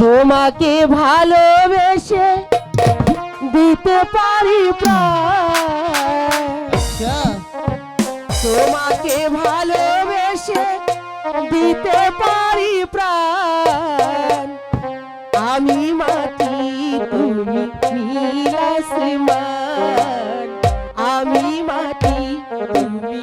তোমাকে ভালোবেসে দিতে পারি তোমাকে ভালোবেসে দিতে পারি প্রাণ। আমি মাটি, তুমি নীলাসমান আমি মাটি, তুমি